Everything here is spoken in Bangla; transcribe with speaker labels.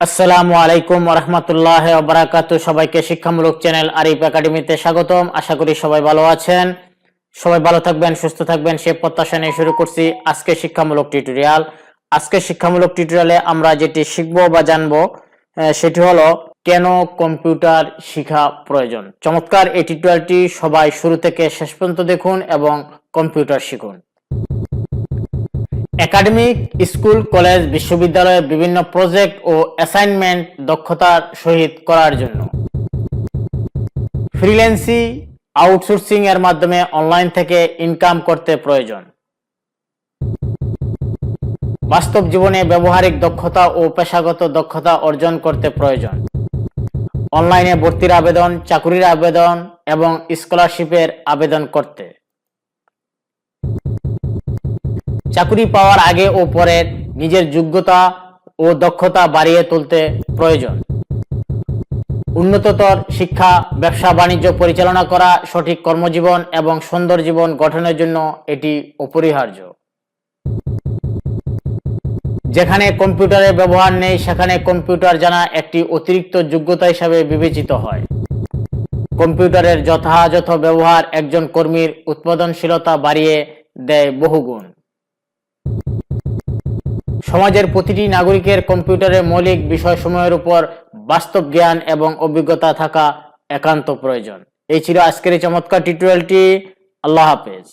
Speaker 1: আসসালামু আলাইকুম রহমতুল্লাহ বারাকাতু সবাইকে শিক্ষামূলক চ্যানেল আরিফ একাডেমিতে স্বাগতম। আশা করি সবাই ভালো আছেন। সবাই ভালো থাকবেন, সুস্থ থাকবেন, সে প্রত্যাশা নিয়ে শুরু করছি আজকে শিক্ষামূলক টিউটোরিয়াল। আজকে শিক্ষামূলক টিউটোরিয়ালে আমরা যেটি শিখব বা জানব সেটি হলো কেন কম্পিউটার শিখা প্রয়োজন? চমৎকার এই টিউটোরিয়ালটি সবাই শুরু থেকে শেষ পর্যন্ত দেখুন এবং কম্পিউটার শিখুন। একাডেমিক স্কুল, কলেজ বিশ্ববিদ্যালয়ের বিভিন্ন প্রজেক্ট ও অ্যাসাইনমেন্ট দক্ষতার সহিত করার জন্য। ফ্রিল্যান্সি, আউটসোর্সিং এর মাধ্যমে অনলাইন থেকে ইনকাম করতে প্রয়োজন। বাস্তব জীবনে ব্যবহারিক দক্ষতা ও পেশাগত দক্ষতা অর্জন করতে প্রয়োজন। অনলাইনে ভর্তির আবেদন, চাকুরির আবেদন এবং স্কলারশিপের আবেদন করতে। চাকরি পাওয়ার আগে ও পরে নিজের যোগ্যতা ও দক্ষতা বাড়িয়ে তুলতে প্রয়োজন। উন্নততর শিক্ষা, ব্যবসা, বাণিজ্য পরিচালনা করা সঠিক কর্মজীবন এবং সুন্দর জীবন গঠনের জন্য এটি অপরিহার্য। যেখানে কম্পিউটারের ব্যবহার নেই, সেখানে কম্পিউটার জানা একটি অতিরিক্ত যোগ্যতা হিসাবে বিবেচিত হয়। কম্পিউটারের যথাযথ ব্যবহার একজন কর্মীর উৎপাদনশীলতা বাড়িয়ে দেয় বহুগুণ। সমাজের প্রতিটি নাগরিকের কম্পিউটারের মৌলিক বিষয়সমূহের উপর বাস্তব জ্ঞান এবং অভিজ্ঞতা থাকা একান্ত প্রয়োজন। এই ছিল আজকের এই চমৎকার টিউটোরিয়ালটি। আল্লাহ হাফেজ।